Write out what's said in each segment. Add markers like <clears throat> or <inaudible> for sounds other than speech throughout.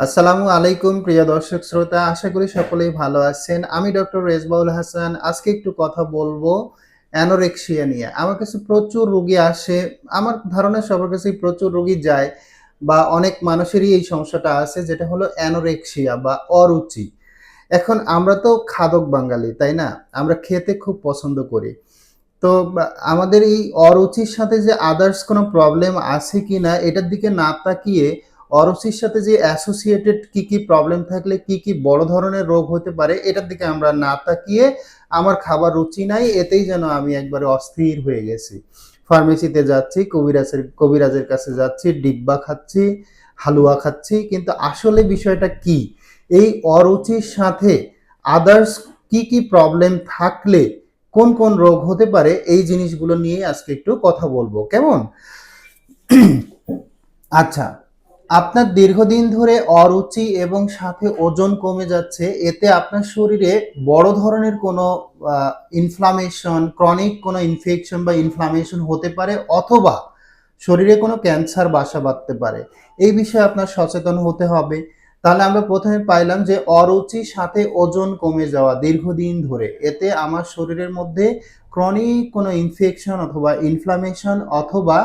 আসসালামু আলাইকুম, প্রিয় দর্শক শ্রোতা। আশা করি সকলেই ভালো আছেন। আমি ডক্টর রেজবাউল হাসান। আজকে একটু কথা বলব অ্যানোরেক্সিয়া নিয়ে। আমার কাছে প্রচুর রোগী আসে। আমার ধারণা সবার কাছেই প্রচুর রোগী যায় বা অনেক মানুষেরই এই সমস্যাটা আছে, যেটা হলো অ্যানোরেক্সিয়া বা অরুচি। এখন আমরা তো খাদক বাঙালি, তাই না? আমরা খেতে খুব পছন্দ করি। তো আমাদের এই অরুচির সাথে যে আদার্স কোনো প্রবলেম আছে কি না এটার দিকে না তাকিয়ে অরুচির সাথে যে অ্যাসোসিয়েটেড কি কি প্রবলেম থাকলে কি কি বড় ধরনের রোগ হতে পারে, এটার দিকে আমরা না তাকিয়ে আমার খাবার রুচি নাই, এতেই যেন আমি একবারে অস্থির হয়ে গেছি। ফার্মেসিতে যাচ্ছি, কবিরাজের কবিরাজের কাছে যাচ্ছি, ডিব্বা খাচ্ছি, হালুয়া খাচ্ছি, কিন্তু আসলে বিষয়টা কি? এই অরুচির সাথে আদার্স কি কি প্রবলেম থাকলে কোন কোন রোগ হতে পারে, এই জিনিসগুলো নিয়ে আজকে একটু কথা বলব। কেমন? আচ্ছা আপনার দীর্ঘদিন ধরে অরুচি এবং সাথে ওজন কমে যাচ্ছে, এতে আপনার শরীরে বড় ধরনের কোনো ইনফ্লামেশন ক্রনিক কোনো ইনফেকশন বা ইনফ্লামেশন হতে পারে অথবা শরীরে কোনো ক্যান্সার বাসা বাঁধতে পারে। এই বিষয়ে আপনার সচেতন হতে হবে। তাহলে আমরা প্রথমে পাইলাম যে অরুচি, সাথে ওজন কমে যাওয়া দীর্ঘদিন ধরে, এতে আমার শরীরের মধ্যে ক্রনিক কোনো ইনফেকশন অথবা ইনফ্লামেশন অথবা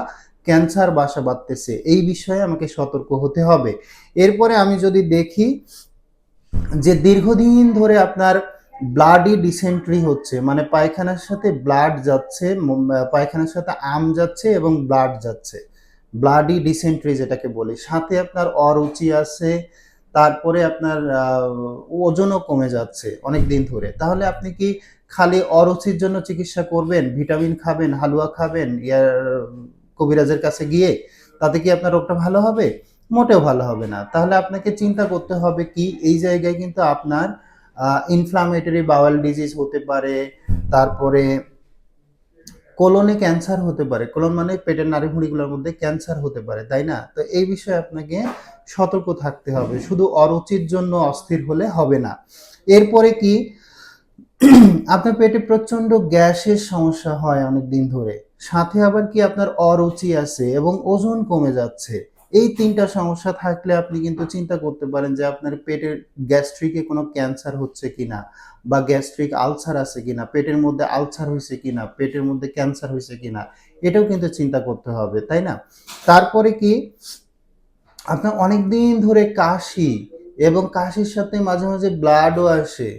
ক্যান্সার বাসা বাঁধতেছে। এই বিষয়ে আমাকে সতর্ক হতে হবে। এরপরে আমি যদি দেখি যে দীর্ঘদিন ধরে আপনার ব্লাডি ডিসেন্ট্রি হচ্ছে মানে পায়খানার সাথে ব্লাড যাচ্ছে পায়খানার সাথে আম যাচ্ছে এবং ব্লাড যাচ্ছে। ব্লাডি ডিসেন্ট্রি যেটাকে বলি। সাথে আপনার অরুচি আছে, তারপরে আপনার ওজনও কমে যাচ্ছে অনেক দিন ধরে। তাহলে আপনি কি খালি অরুচির জন্য চিকিৎসা করবেন? ভিটামিন খাবেন, হালুয়া খাবেন ইয়ার কবিরাজের কাছে গিয়ে, তাতে কি আপনার রোগটা ভালো হবে? মোটেও ভালো হবে না। তাহলে আপনাকে চিন্তা করতে হবে কি, এই জায়গায় কিন্তু আপনার ইনফ্লামেটরি বাওয়াল ডিজিজ হতে পারে, তারপরে কোলনে ক্যান্সার হতে পারে। কোলন মানে পেটের নাড়িভুঁড়িগুলোর মধ্যে ক্যান্সার হতে পারে, তাই না? তো এই বিষয়ে আপনাকে সতর্ক থাকতে হবে। শুধু অরুচির জন্য অস্থির হলে হবে না। এরপরে কি, <clears throat> আপনার পেটে প্রচণ্ড গ্যাসের সমস্যা হয় অনেক দিন ধরে। সাথে আবার কি আপনার অরুচি আছে এবং ওজন কমে যাচ্ছে? এই তিনটা সমস্যা থাকলে আপনি কিন্তু চিন্তা করতে পারেন যে আপনার পেটের গ্যাস্ট্রিকে কোনো ক্যান্সার হচ্ছে কিনা বা গ্যাস্ট্রিক আলসার আছে কিনা, পেটের মধ্যে আলসার হয়েছে কিনা, পেটের মধ্যে ক্যান্সার হয়েছে কিনা, এটাও কিন্তু চিন্তা করতে হবে, তাই না? তারপরে কি, আপনার অনেক দিন ধরে কাশি এবং কাশির সাথে মাঝে মাঝে ব্লাডও আসে।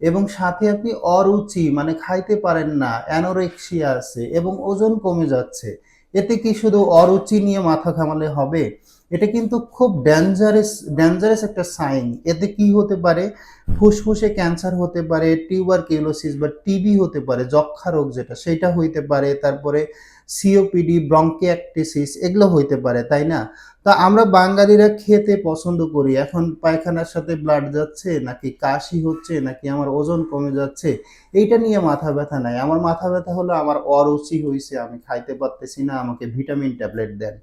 এবং সাথে আপনি অরুচি মানে খাইতে পারেন না, অ্যানোরেক্সিয়া আছে এবং ওজন কমে যাচ্ছে। এতে কি শুধু অরুচি নিয়ে মাথা ঘামালে হবে? এটা কিন্তু খুব ডেঞ্জারাস ডেঞ্জারাস একটা সাইন এতে কি হতে পারে? ফুসফুসে ক্যান্সার হতে পারে টিউবার টিউবারকিউলোসিস বা টিবি হতে পারে যক্ষা রোগ যেটা, সেটা হইতে পারে, তারপরে সিওপিডি ব্রঙ্কিয়াকটিসিস এগুলো হইতে পারে, তাই না? তা আমরা বাঙালিরা খেতে পছন্দ করি। এখন পায়খানার সাথে ব্লাড যাচ্ছে, নাকি কাশি হচ্ছে, নাকি আমার ওজন কমে যাচ্ছে, এইটা নিয়ে মাথা ব্যথা নাই। আমার মাথা ব্যথা হলো, আমার অরুচি হয়েছে আমি খাইতে পারতেছি না, আমাকে ভিটামিন ট্যাবলেট দেন।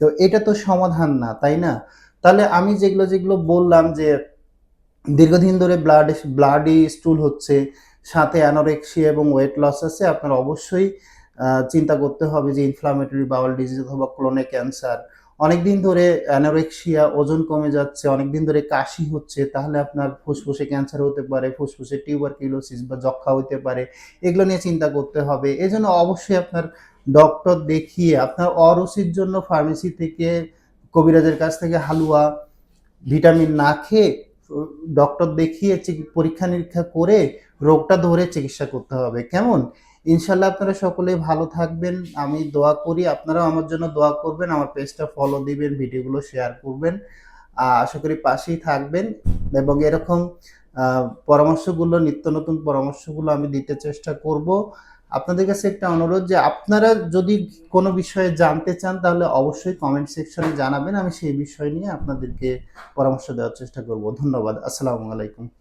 তো এটা তো সমাধান না, তাই না? তাহলে আমি যেগুলো যেগুলো বললাম যে দীর্ঘদিন ধরে ব্লাড ব্লাডি স্টুল হচ্ছে, সাথে অ্যানোরেক্সিয়া এবং ওয়েট লস আছে, আপনার অবশ্যই চিন্তা করতে হবে যে ইনফ্লামেটরি বাউল ডিজিজ অথবা ক্লোনে ক্যান্সার অনেকদিন ধরে অ্যানোরেক্সিয়া ওজন কমে যাচ্ছে, অনেকদিন ধরে কাশি হচ্ছে, তাহলে আপনার ফুসফুসে ক্যান্সার হতে পারে, ফুসফুসে টিউবারকিউলোসিস বা যক্ষা হতে পারে, এগুলো নিয়ে চিন্তা করতে হবে। এজন্য অবশ্যই আপনার ডক্টর দেখিয়ে আপনার অরুচির জন্য ফার্মেসি থেকে কবিরাজের কাছ থেকে হালুয়া ভিটামিন না খেয়ে ডক্টর দেখিয়ে পরীক্ষা নিরীক্ষা করে রোগটা ধরে চিকিৎসা করতে হবে। কেমন? ইনশাল্লাহ আপনারা সকলেই ভালো থাকবেন। আমি দোয়া করি, আপনারাও আমার জন্য দোয়া করবেন, আমার পেজটা ফলো দিবেন, ভিডিওগুলো শেয়ার করবেন। আশা করি পাশেই থাকবেন এবং এরকম পরামর্শগুলো, নিত্য নতুন পরামর্শগুলো আমি দিতে চেষ্টা করব। আপনাদের কাছে একটা অনুরোধ যে আপনারা যদি কোনো বিষয়ে জানতে চান, তাহলে অবশ্যই কমেন্ট সেকশনে জানাবেন। আমি সেই বিষয় নিয়ে আপনাদেরকে পরামর্শ দেওয়ার চেষ্টা করব। ধন্যবাদ। আসসালামু আলাইকুম।